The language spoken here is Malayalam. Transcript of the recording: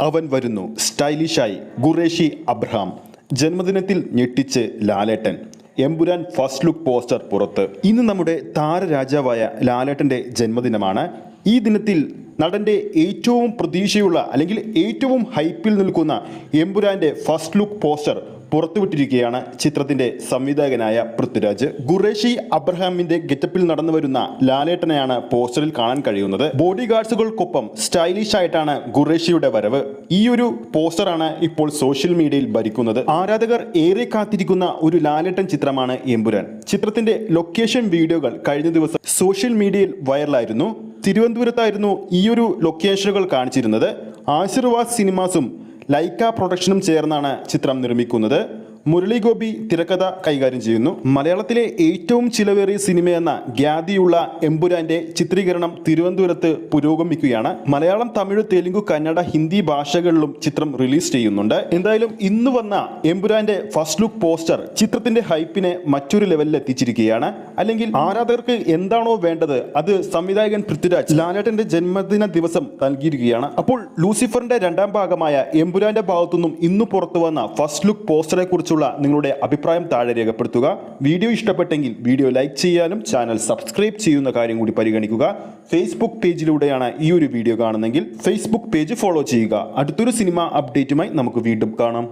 അവൻ വരുന്നു. സ്റ്റൈലിഷായി. ഗുറേഷി അബ്രഹാം. ജന്മദിനത്തിൽ ഞെട്ടിച്ച് ലാലേട്ടൻ. എമ്പുരാൻ ഫസ്റ്റ് ലുക്ക് പോസ്റ്റർ പുറത്ത്. ഇന്ന് നമ്മുടെ താരരാജാവായ ലാലേട്ടന്റെ ജന്മദിനമാണ്. ഈ ദിനത്തിൽ നടന്റെ ഏറ്റവും പ്രതീക്ഷയുള്ള അല്ലെങ്കിൽ ഏറ്റവും ഹൈപ്പിൽ നിൽക്കുന്ന എമ്പുരാന്റെ ഫസ്റ്റ് ലുക്ക് പോസ്റ്റർ പുറത്തുവിട്ടിരിക്കുകയാണ് ചിത്രത്തിന്റെ സംവിധായകനായ പൃഥ്വിരാജ്. ഖുറേഷി അബ്രഹാമിന്റെ ഗെറ്റപ്പിൽ നടന്നു വരുന്ന ലാലേട്ടനെയാണ് പോസ്റ്ററിൽ കാണാൻ കഴിയുന്നത്. ബോഡി ഗാർഡ്സുകൾക്കൊപ്പം സ്റ്റൈലിഷ് ആയിട്ടാണ് ഖുറേഷിയുടെ വരവ്. ഈ ഒരു പോസ്റ്ററാണ് ഇപ്പോൾ സോഷ്യൽ മീഡിയയിൽ ഭരിക്കുന്നത്. ആരാധകർ ഏറെ കാത്തിരിക്കുന്ന ഒരു ലാലേട്ടൻ ചിത്രമാണ് എമ്പുരാൻ. ചിത്രത്തിന്റെ ലൊക്കേഷൻ വീഡിയോകൾ കഴിഞ്ഞ ദിവസം സോഷ്യൽ മീഡിയയിൽ വൈറലായിരുന്നു. തിരുവനന്തപുരത്തായിരുന്നു ഈ ഒരു ലൊക്കേഷനുകൾ കാണിച്ചിരുന്നത്. ആശീർവാദ് സിനിമാസും ലൈക്ക പ്രൊഡക്ഷനും ചേർന്നാണ് ചിത്രം നിർമ്മിക്കുന്നത്. മുരളി ഗോപി തിരക്കഥ കൈകാര്യം ചെയ്യുന്നു. മലയാളത്തിലെ ഏറ്റവും ചിലവേറിയ സിനിമയെന്ന ഖ്യാതിയുള്ള എമ്പുരാന്റെ ചിത്രീകരണം തിരുവനന്തപുരത്ത് പുരോഗമിക്കുകയാണ്. മലയാളം തമിഴ് തെലുങ്ക് കന്നഡ ഹിന്ദി ഭാഷകളിലും ചിത്രം റിലീസ് ചെയ്യുന്നുണ്ട്. എന്തായാലും ഇന്ന് വന്ന എമ്പുരാന്റെ ഫസ്റ്റ് ലുക്ക് പോസ്റ്റർ ചിത്രത്തിന്റെ ഹൈപ്പിനെ മറ്റൊരു ലെവലിൽ എത്തിച്ചിരിക്കുകയാണ്. അല്ലെങ്കിൽ ആരാധകർക്ക് എന്താണോ വേണ്ടത് അത് സംവിധായകൻ പൃഥ്വിരാജ് ലാലേട്ടന്റെ ജന്മദിന ദിവസം നൽകിയിരിക്കുകയാണ്. അപ്പോൾ ലൂസിഫറിന്റെ രണ്ടാം ഭാഗമായ എമ്പുരാന്റെ ഭാഗത്തുനിന്നും ഇന്ന് പുറത്തു വന്ന ഫസ്റ്റ് ലുക്ക് പോസ്റ്ററെ കുറിച്ചുള്ള നിങ്ങളുടെ അഭിപ്രായം താഴെ രേഖപ്പെടുത്തുക. വീഡിയോ ഇഷ്ടപ്പെട്ടെങ്കിൽ വീഡിയോ ലൈക്ക് ചെയ്യാനും ചാനൽ സബ്സ്ക്രൈബ് ചെയ്യുന്ന കാര്യം കൂടി പരിഗണിക്കുക. ഫേസ്ബുക്ക് പേജിലൂടെയാണ് ഈ ഒരു വീഡിയോ കാണുന്നെങ്കിൽ ഫേസ്ബുക്ക് പേജ് ഫോളോ ചെയ്യുക. അടുത്തൊരു സിനിമ അപ്ഡേറ്റുമായി നമുക്ക് വീണ്ടും കാണാം.